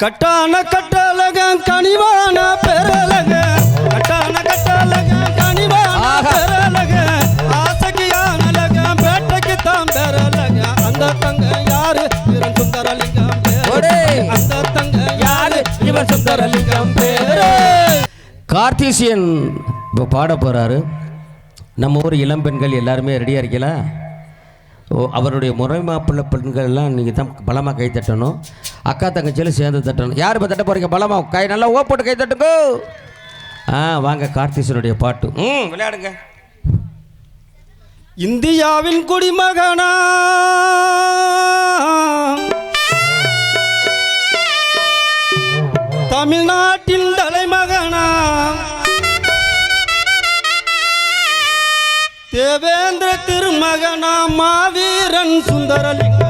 கட்டான கட்டழகம் கனிவான பெறலக கட்டான கட்டழகம் கனிவான. பெறலக ஆசைக்கு யானலக பேட்டைக்கு தான் பெறலக அந்த தங்க யாரு? இவன் சுந்தரலிங்கம். பேரு அந்த தங்க யாரு? இவன் சுந்தரலிங்கம் பேரு கார்த்தீசியன் இப்போ பாட போகிறாரு நம்ம ஊர் இளம்பெண்கள் எல்லாருமே ரெடியாக இருக்கீங்களா? ஓ அவருடைய முறை மாப்பிள்ளை பெண்கள்லாம் நீங்கள் தான் பலமாக கை தட்டணும். அக்கா தங்கச்சியில் சேர்ந்து தட்டணும். யார் இப்போ தட்ட போகிறீங்க பலமாக கை நல்லா ஓப்போட்டு போட்டு கை தட்டுங்க. ஆ வாங்க கார்த்தீசனுடைய பாட்டு. ம் விளையாடுங்க. இந்தியாவின் குடிமகனா? தமிழ்நாட்டின் தலைமகனா? தேவேந்திர திருமகனா? மாவீரன் சுந்தரலிங்க.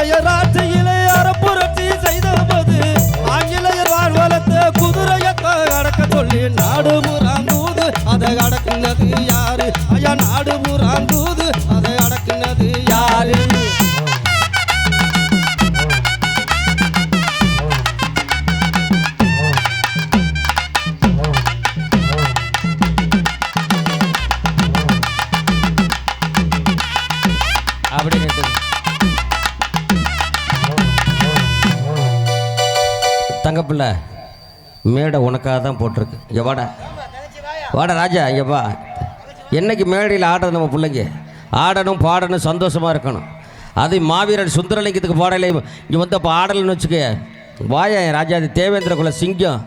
ஆங்கிலேயர் ஆட்சியிலே அறப்புரட்சி செய்த போது ஆங்கிலேயர் வாழ்வலத்தை குதிரையத்தை அடக்க சொல்லி நாடு புறாந்தூது அதை அடக்குனது யாரு? ஐயா நாடு புறாந்தூது தங்கப்பிள்ளை மேடை உனக்காக தான் போட்டிருக்கு. இங்கே வாடா. வாடா ராஜா இங்கே வா. என்னைக்கு மேடையில் ஆடுறது நம்ம பிள்ளைங்க? ஆடணும் பாடணும் சந்தோஷமாக இருக்கணும். அது மாவீரன் சுந்தரலிங்கத்துக்கு பாடலை இங்கே வந்து அப்போ ஆடலைன்னு வச்சுக்க வாயா என் ராஜா அது தேவேந்திர குல சிங்கம்.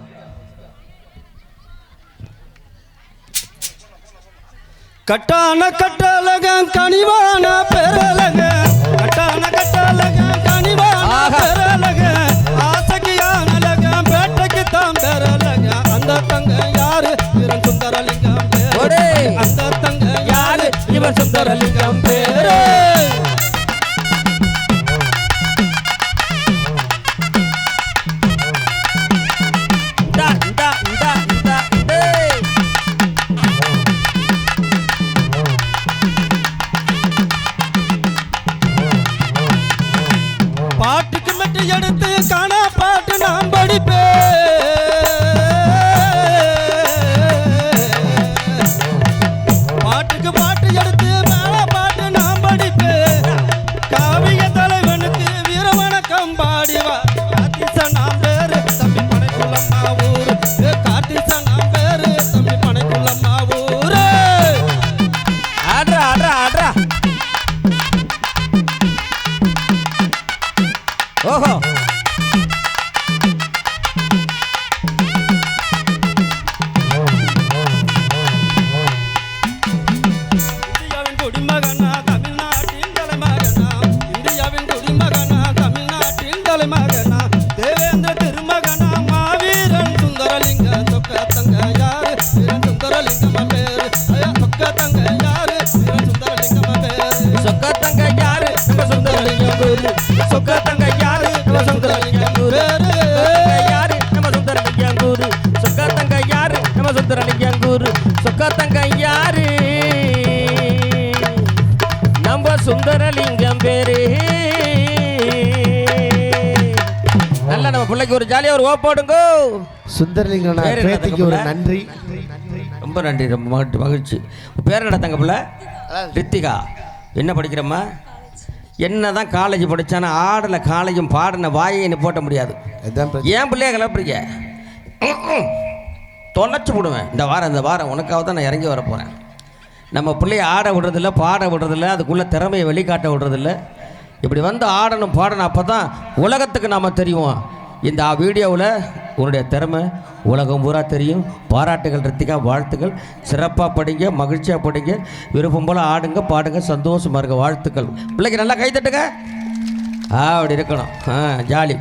கட்டான கட்டழகம் கனிவான பெறலங்க சுந்தரலிங்கம் பேரு பாட்டுக்கு மெட்டு எடுத்து காண படிப்பேன் பாட்டு எடுத்து குரு சொக்கத்தங்க யாரு நம்ம சுந்தரலிங்கம் யாரு நம்ம சுந்தரலிங்கம் குரு சொக்கத்தங்க யாரு நம்ம சுந்தரலிங்கம் யாரு நம்ம சுந்தரலிங்கம் பேரு நல்ல நம்ம பிள்ளைக்கு ஒரு ஜாலியா ஒரு ஓப்போடுங்க என்ன பேத்திக்கு ஒரு? நன்றி. ரொம்ப நன்றி ரொம்ப மகிழ்ச்சி. பேர் என்ன தங்க பிள்ளை ரித்திகா. என்ன படிக்கிறம்மா? என்ன தான் காலேஜ் படித்தானா ஆடலை காலேஜும் பாடின வாயை என்ன போட்ட முடியாது. ஏன் பிள்ளைய கிளப்புறீங்க? தொலைச்சு விடுவேன். இந்த வாரம் இந்த வாரம் உனக்காக தான் நான் இறங்கி வர போகிறேன் நம்ம பிள்ளைய ஆட விடுறதில்ல பாட விடுறதில்ல அதுக்குள்ளே திறமையை வெளிக்காட்ட விடுறதில்ல. இப்படி வந்து ஆடணும் பாடணும் அப்போ தான் உலகத்துக்கு நாம் தெரியும் இந்த வீடியோவில் உன்னுடைய திறமை உலகம் பூரா தெரியும். பாராட்டுகள் ரத்திகா வாழ்த்துக்கள். சிறப்பாக படிங்க மகிழ்ச்சியாக படிங்க. விருப்பம் போல் ஆடுங்க பாடுங்க சந்தோஷமாக இருக்க வாழ்த்துக்கள். பிள்ளைக்கு நல்லா கை தட்டுங்க. ஆ அப்படி இருக்கணும். ஆ ஜாலி.